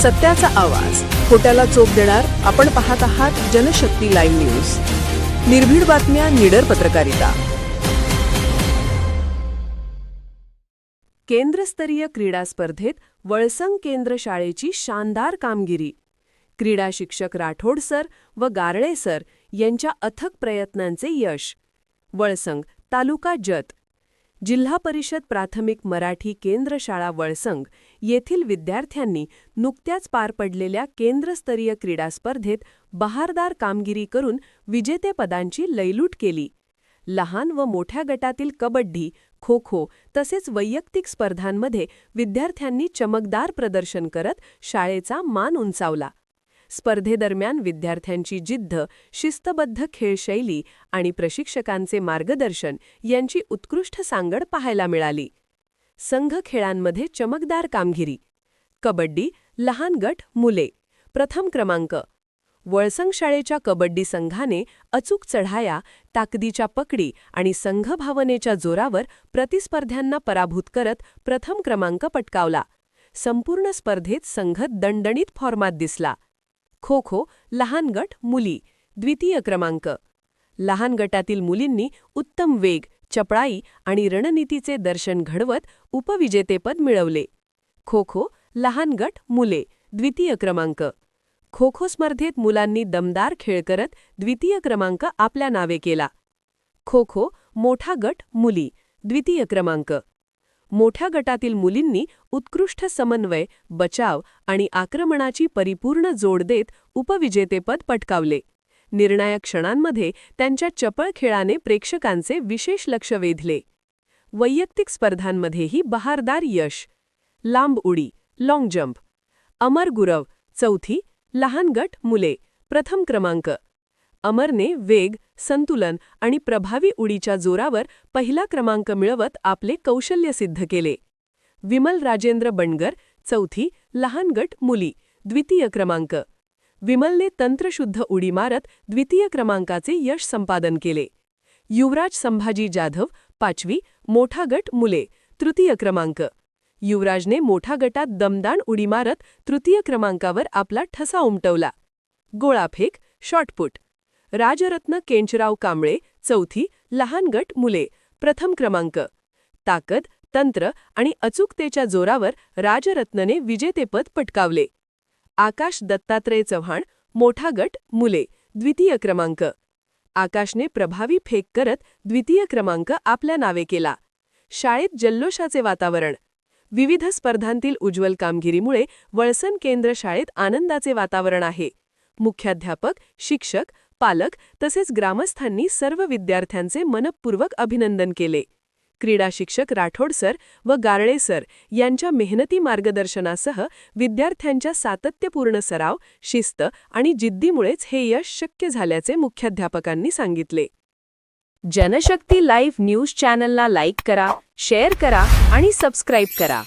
सत्याचा आवाज. खोट्याला चोप देणार आपण पाहत आहात जनशक्ती लाईव्ह न्यूज. निर्भीड बातम्या निडर पत्रकारिता. केंद्रस्तरीय क्रीडा स्पर्धेत वळसंग केंद्र शाळेची शानदार कामगिरी. क्रीडा शिक्षक राठोड सर व गारळे सर यांच्या अथक प्रयत्नांचे यश. वळसंग तालुका जत. जिल्हा परिषद प्राथमिक मराठी केंद्र शाळा वळसंग येथील विद्यार्थ्यांनी नुकत्याच पार पडलेल्या केंद्रस्तरीय क्रीडा स्पर्धेत बहारदार कामगिरी करून विजेतेपदांची लयलूट केली. लहान व मोठ्या गटातील कबड्डी खो खो तसेच वैयक्तिक स्पर्धांमध्ये विद्यार्थ्यांनी चमकदार प्रदर्शन करत शाळेचा मान उंचावला. स्पर्धेदरम्यान विद्यार्थ्यांची जिद्द शिस्तबद्ध खेळशैली आणि प्रशिक्षकांचे मार्गदर्शन यांची उत्कृष्ट सांगड पाहायला मिळाली. संघ खेळांमध्ये चमकदार कामगिरी. कबड्डी लहान गट मुले. प्रथम क्रमांक. वळसंग शाळेच्या कबड्डी संघाने अचूक चढाया ताकदीच्या पकडी आणि संघभावनेच्या जोरावर प्रतिस्पर्ध्यांना पराभूत करत प्रथम क्रमांक पटकावला. संपूर्ण स्पर्धेत संघ दणदणीत फॉर्मात दिसला. खो खो लहान गट मुली. द्वितीय क्रमांक. लहान गटातील मुलींनी उत्तम वेग चपळाई आणि रणनीतीचे दर्शन घडवत उपविजेतेपद मिळवले. खो खो लहान गट मुले. द्वितीय क्रमांक. खो खो स्पर्धेत मुलांनी दमदार खेळ करत द्वितीय क्रमांक आपल्या नावे केला. खो खो मोठा गट मुली. द्वितीय क्रमांक. मोठ्या गटातील मुलींनी उत्कृष्ट समन्वय बचाव आणि आक्रमणाची परिपूर्ण जोड देत उपविजेतेपद पटकावले. निर्णायक क्षणांमध्ये त्यांच्या चपळ खेळाने प्रेक्षकांचे विशेष लक्ष वेधले. वैयक्तिक स्पर्धांमध्येही बहारदार यश. लांब उडी लाँग जंप अमर गुरव चौथी लहान गट मुले प्रथम क्रमांक. अमरने वेग संतुलन आणि प्रभावी उडीच्या जोरावर पहिला क्रमांक मिळवत आपले कौशल्य सिद्ध केले. विमल राजेंद्र बंडगर चौथी लहान गट मुली द्वितीय क्रमांक. विमलने तंत्रशुद्ध उडी मारत द्वितीय क्रमांकाचे यश संपादन केले. युवराज संभाजी जाधव पाचवी मोठा गट मुले तृतीय क्रमांक. युवराजने मोठा गटात दमदान उडी मारत तृतीय क्रमांकावर आपला ठसा उमटवला. गोळाफेक शॉटपुट राजरत्न केंचराव कांबळे चौथी लहान गट मुले प्रथम क्रमांक. ताकद तंत्र आणि अचूकतेच्या जोरावर राजरत्नने विजेतेपद पटकावले. आकाश दत्तात्रय चव्हाण मोठा गट मुले द्वितीय क्रमांक. आकाशने प्रभावी फेक करत द्वितीय क्रमांक आपल्या नावे केला. शाळेत जल्लोषाचे वातावरण. विविध स्पर्धांतील उज्ज्वल कामगिरीमुळे वळसन केंद्र शाळेत आनंदाचे वातावरण आहे. मुख्याध्यापक शिक्षक पालक तसेच ग्रामस्थांनी सर्व विद्यार्थ्यांचे मनपूर्वक अभिनंदन केले. क्रीडा शिक्षक राठोड सर व गारळे सर यांच्या मेहनती मार्गदर्शनासह विद्यार्थ्यांच्या सातत्यपूर्ण सराव शिस्त आणि जिद्दीमुळेच हे यश शक्य झाल्याचे मुख्याध्यापकांनी सांगितले. जनशक्ती लाईव्ह न्यूज चॅनलला लाईक करा शेअर करा आणि सबस्क्राईब करा.